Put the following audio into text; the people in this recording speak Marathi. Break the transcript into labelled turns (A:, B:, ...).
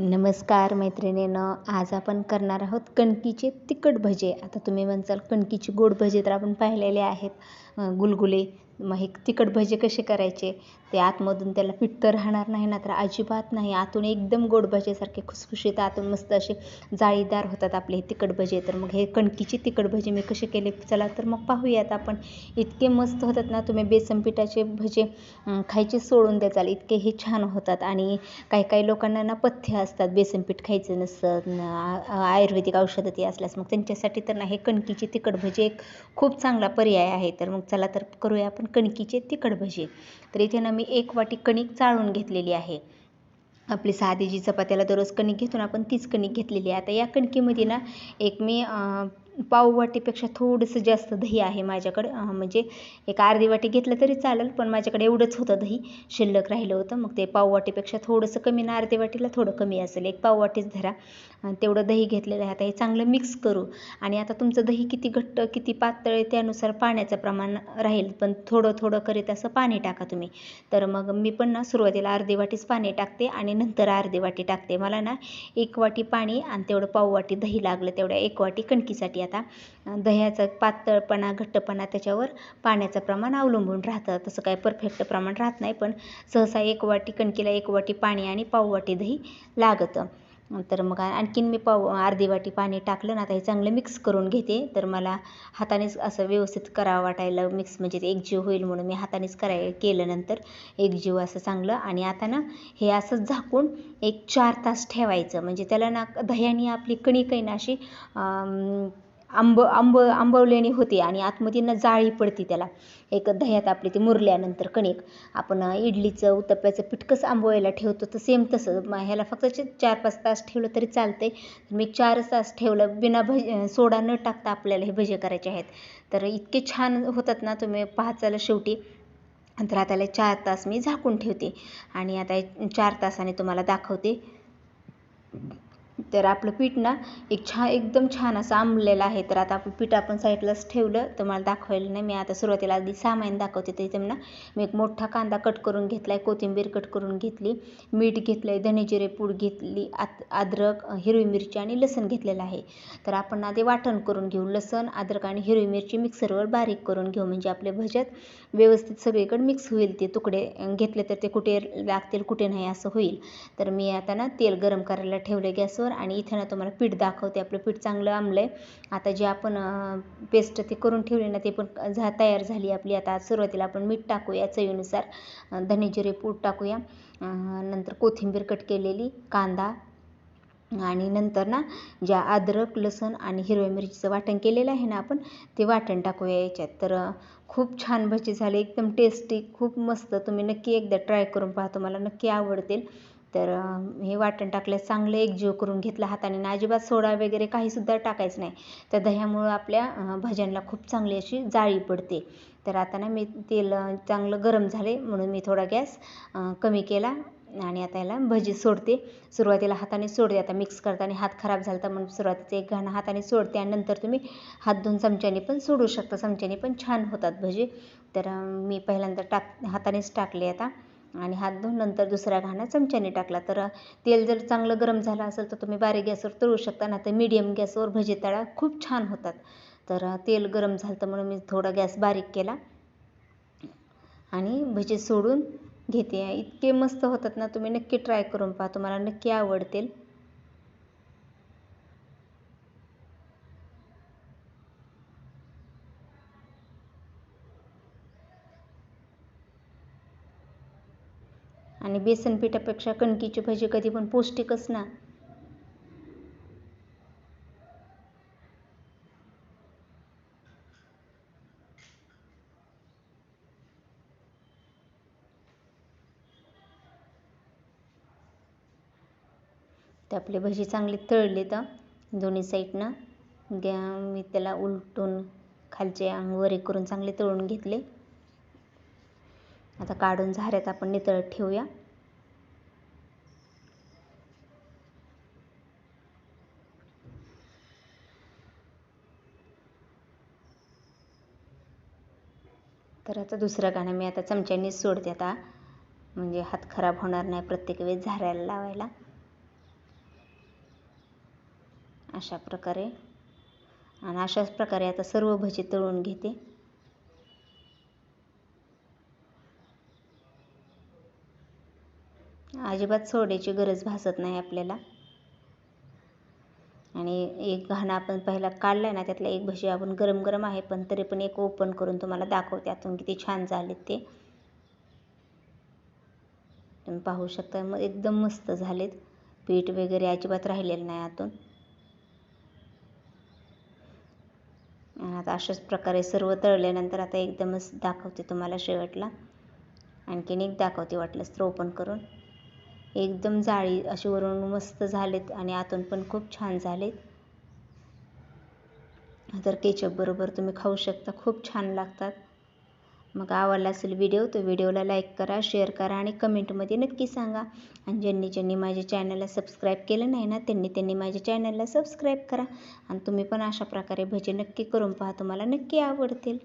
A: नमस्कार मैत्रिणीनं आज आपण करणार आहोत कणकीचे तिखट भजे. आता तुम्ही म्हणसाल कणकीचे गोड भजे तर आपण पाहिलेले आहेत. गुलगुले मग हे तिखट भजे कसे करायचे? ते आतमधून त्याला पीठ राहणार नाही ना तर अजिबात नाही. आतून एकदम गोड भजेसारखे खुसखुशीत आतून मस्त असे जाळीदार होतात आपले हे तिखट भजे. तर मग हे कणकीचे तिखट भजे मी कसे केले? चला तर मग पाहूयात आपण. इतके मस्त होतात ना तुम्ही बेसन पिठाचे भजे खायचे सोडून द्याचाल इतके हे छान होतात. आणि काही काही लोकांना ना पथ्य असतात बेसन पीठ खायचं नसतं आयुर्वेदिक औषधं ते असल्यास. मग त्यांच्यासाठी तर ना हे कणकीचे तिखट भजे एक खूप चांगला पर्याय आहे. तर मग चला तर करूया आपण. कणकीचे तिखट भजे. तर इथे ना मी एक वाटी कणिक चाळून घेतलेली आहे. आपली साधी जी चपात्याला दररोज कणिक घेतो ना आपण तीच कणिक घेतलेली आहे. आता या कणकीमध्ये ना एक मी पाव वाटीपेक्षा थोडंसं जास्त दही आहे माझ्याकडं. म्हणजे एक अर्धी वाटी घेतलं तरी चालेल पण माझ्याकडे एवढंच होतं दही. शिल्लक राहिलं होतं मग ते पाववाटीपेक्षा थोडंसं कमी ना अर्धी वाटीला थोडं कमी असेल. एक पाववाटीच धरा. तेवढं दही घेतलेलं आहे. आता हे चांगलं मिक्स करू. आणि आता तुमचं दही किती घट्ट किती पातळ आहे त्यानुसार पाण्याचं प्रमाण राहील. पण थोडं थोडं करीत असं पाणी टाका तुम्ही. तर मग मी पण ना सुरुवातीला अर्धी वाटीच पाणी टाकते आणि नंतर अर्धी वाटी टाकते. मला ना एक वाटी पाणी आणि तेवढं पाववाटी दही लागलं तेवढ्या एक वाटी कणकीसाठी आता. दह्याचा पातळपणा घट्टपणा त्याच्यावर पाण्याचं प्रमाण अवलंबून राहतं. तसं काय परफेक्ट प्रमाण राहत नाही पण सहसा एक वाटी कणकीला एक वाटी पाणी आणि पाव वाटी दही लागतं. तर मग आणखीन मी पाव अर्धी वाटी पाणी टाकलं ना आता हे चांगलं मिक्स करून घेते. तर मला हातानेच असं व्यवस्थित करावं वाटायला मिक्स म्हणजे ते एकजीव होईल म्हणून मी हातानेच कराय केलं नंतर एकजीव असं चांगलं आणि आता ना हे असं झाकून एक चार तास ठेवायचं. म्हणजे त्याला ना दह्याने आपली कणिक आहे ना अशी आंब आंब आंबवल्याने होते आणि आतमधीनं जाळी पडते त्याला. एक दह्यात आपली ती मुरल्यानंतर कणिक. आपण इडलीचं उत्तप्प्याचं पीठ कसं आंबवायला ठेवतो तर सेम तसं. मग ह्याला फक्त चार पाच तास ठेवलं तरी चालतंय. मी चार तास ठेवलं बिना भज सोडा न टाकता आपल्याला हे भजे करायचे आहेत. तर इतके छान होतात ना तुम्ही पाहाचाला शेवटी. तर आता चार तास मी झाकून ठेवते. आणि आता चार तासाने तुम्हाला दाखवते. तर आपलं पीठ ना एक छान एकदम छान असं आंबलेलं आहे. तर आता आपलं पीठ आपण साईडलाच ठेवलं. तर मला दाखवायला नाही मी आता सुरुवातीला अगदी सामान दाखवते. तर इथे ना मी एक मोठा कांदा कट करून घेतला आहे कोथिंबीर कट करून घेतली मीठ घेतलं आहे धनेजिरे पूड घेतली आत अद्रक हिरवी मिरची आणि लसण घेतलेलं आहे. तर आपण आधी वाटण करून घेऊ. लसण अद्रक आणि हिरवी मिरची मिक्सरवर बारीक करून घेऊ. म्हणजे आपले भजत व्यवस्थित सगळीकडे मिक्स होईल. ते तुकडे घेतले तर ते कुठे लागतील कुठे नाही असं होईल. तर मी आता ना तेल गरम करायला ठेवलं गॅसवर आणि इथे ना तुम्हाला पीठ दाखवते. आपलं पीठ चांगलं आंबलं आहे आता जे आपण पेस्ट ते करून ठेवले ना ते पण झा तयार झाली आपली. आता सुरुवातीला आपण मीठ टाकूया चवीनुसार. धनेजिरे पूड टाकूया. नंतर कोथिंबीर कट केलेली कांदा. आणि नंतर ना ज्या अद्रक लसण आणि हिरव्या मिरचीचं वाटण केलेलं आहे ना आपण ते वाटण टाकूया याच्यात. तर खूप छान भजी झाले. एकदम टेस्टी खूप मस्त. तुम्ही नक्की एकदा ट्राय करून पहा. तुम्हाला नक्की आवडतील. तर हे वाटण टाकलं चांगलं एकजीव करून घेतलं हाताने. आणि अजिबात सोडा वगैरे काहीसुद्धा टाकायचं नाही. तर दह्यामुळं आपल्या भाज्यांना खूप चांगली अशी जाळी पडते. तर आता ना मी तेल चांगलं गरम झाले म्हणून मी थोडा गॅस कमी केला. आणि आता याला भजी सोडते. सुरुवातीला हाताने सोडते. आता मिक्स करताना हात खराब झाला तर म्हणून सुरुवातीचं एक घाणं हाताने सोडते. आणि नंतर तुम्ही हात धुवून चमच्याने पण सोडू शकता. चमच्याने पण छान होतात भजी. तर मी पहिल्यांदा टाक हातानेच टाकले आता. आणि हात धुवून नंतर दुसऱ्या घाणा चमच्याने टाकला. तर तेल जर चांगलं गरम झालं असेल तर तुम्ही बारीक गॅसवर तळू शकता ना तर मीडियम गॅसवर भजी तळा खूप छान होतात. तर तेल गरम झालं तर म्हणून मी थोडा गॅस बारीक केला. आणि भजी सोडून घेते. इतके मस्त होतात ना तुम्ही नक्की ट्राय करून पहा. तुम्हाला नक्की आवडतील. आणि बेसन पिठापेक्षा कणकीची भजी कधी पण पौष्टिकच ना. ते आपले भजी चांगले तळले तर दोन्ही साईडनं. गॅ मी त्याला उलटून खालचे अंग वरे करून चांगले तळून घेतले. आता काढून झाऱ्यात आपण नितळत ठेवूया. तर आता दुसरं गाणं मी आता चमच्यानीच सोडते आता. म्हणजे हात खराब होणार नाही प्रत्येक वेळेस झाऱ्याला लावायला. अशा प्रकारे. आणि अशाच प्रकारे आता सर्व भजी तळून घेते. अजिबात सोड्याची गरज भासत नाही आपल्याला. आणि एक घाण आपण पहिला काढला आहे ना त्यातला एक भजी आपण गरम गरम आहे पण तरी पण एक ओपन करून तुम्हाला दाखवते आतून किती छान झालेत ते. तुम्ही पाहू शकता मग एकदम मस्त झालेत. पीठ वगैरे अजिबात राहिलेलं नाही आतून. आता अशाच प्रकारे सर्व तळल्यानंतर आता एकदमच दाखवते तुम्हाला शेवटला. आणखीन एक दाखवते वाटलंच तर ओपन करून. एकदम जाळी असे वरून मस्त झालेत आणि आतून पण खूप छान झालेत. तर केचप बरोबर तुम्ही खाऊ शकता खूप छान लागतात. मग आवडला असेल व्हिडिओ तर व्हिडिओला लाईक करा शेअर करा आणि कमेंटमध्ये नक्की सांगा. आणि ज्यांनी ज्यांनी माझ्या चॅनलला सबस्क्राईब केलं नाही ना त्यांनी त्यांनी माझ्या चॅनलला सबस्क्राईब करा. आणि तुम्ही पण अशा प्रकारे भजे नक्की करून पहा तुम्हाला नक्की आवडतील.